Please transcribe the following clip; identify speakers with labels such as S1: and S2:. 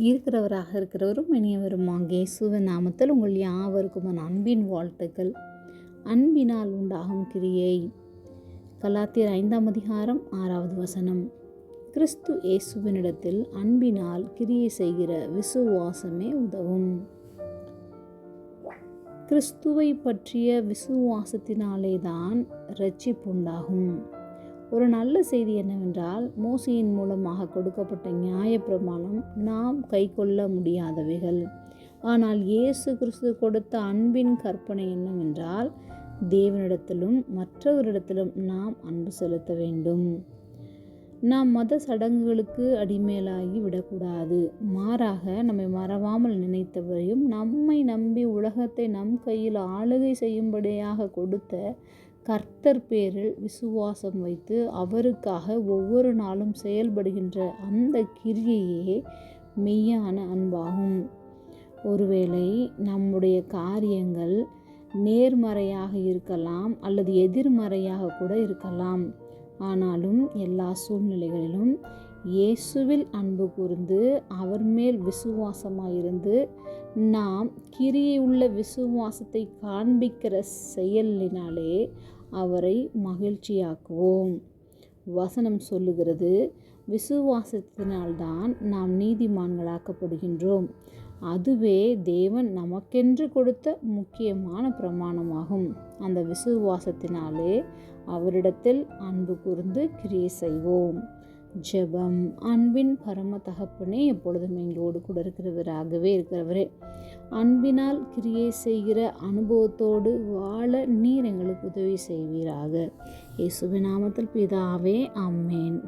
S1: இருக்கிறவராக இருக்கிறவரும் இனியவருமாகிய இயேசுவின் நாமத்தில் உங்கள் யாவருக்கும் அன்பின் வாழ்த்துக்கள். அன்பினால் உண்டாகும் கிரியை. கலாத்தியர் ஐந்தாம் அதிகாரம் ஆறாவது வசனம். கிறிஸ்து இயேசுவினிடத்தில் அன்பினால் கிரியை செய்கிற விசுவாசமே உதவும். கிறிஸ்துவை பற்றிய விசுவாசத்தினாலே தான் ரட்சிப்புண்டாகும். ஒரு நல்ல செய்தி என்னவென்றால் மோசையின் மூலமாக கொடுக்கப்பட்ட நியாயப்பிரமாணம் நாம் கைக்கொள்ள முடியாதவைகள். ஆனால் இயேசு கிறிஸ்து கொடுத்த அன்பின் கற்பனை என்னவென்றால் தேவனிடத்திலும் மற்றவரிடத்திலும் நாம் அன்பு செலுத்த வேண்டும். நாம் மத சடங்குகளுக்கு அடிமேலாகி விடக்கூடாது. மாறாக நம்மை மறவாமல் நினைத்தவரையும் நம்மை நம்பி உலகத்தை நம் கையில் ஆளுகை செய்யும்படியாக கொடுத்த கர்த்தர் பேரில் விசுவாசம் வைத்து அவருக்காக ஒவ்வொரு நாளும் செயல்படுகின்ற அந்த கிரியையே மெய்யான அன்பாகும். ஒருவேளை நம்முடைய காரியங்கள் நேர்மறையாக இருக்கலாம் அல்லது எதிர்மறையாக கூட இருக்கலாம். ஆனாலும் எல்லா சூழ்நிலைகளிலும் இயேசுவில் அன்பு கூர்ந்து அவர் மேல் விசுவாசமாயிருந்து நாம் கிரியை உள்ள விசுவாசத்தை காண்பிக்கிற செயலினாலே அவரை மகிழ்ச்சியாக்குவோம். வசனம் சொல்லுகிறது விசுவாசத்தினால்தான் நாம் நீதிமான்களாக்கப்படுகின்றோம். அதுவே தேவன் நமக்கென்று கொடுத்த முக்கியமான பிரமாணமாகும். அந்த விசுவாசத்தினாலே அவரிடத்தில் அன்பு கூர்ந்து கிரியை செய்வோம். ஜெபம் அன்பின் பரம தகப்பனே எப்பொழுதும் எங்களோடு கூட இருக்கிறவராகவே இருக்கிறவரே. அன்பினால் கிரியை செய்கிற அனுபவத்தோடு வாழ நீர் எங்களுக்கு உதவி செய்வீராக. இயேசுவின் நாமத்தில் பிதாவே அம்மேன்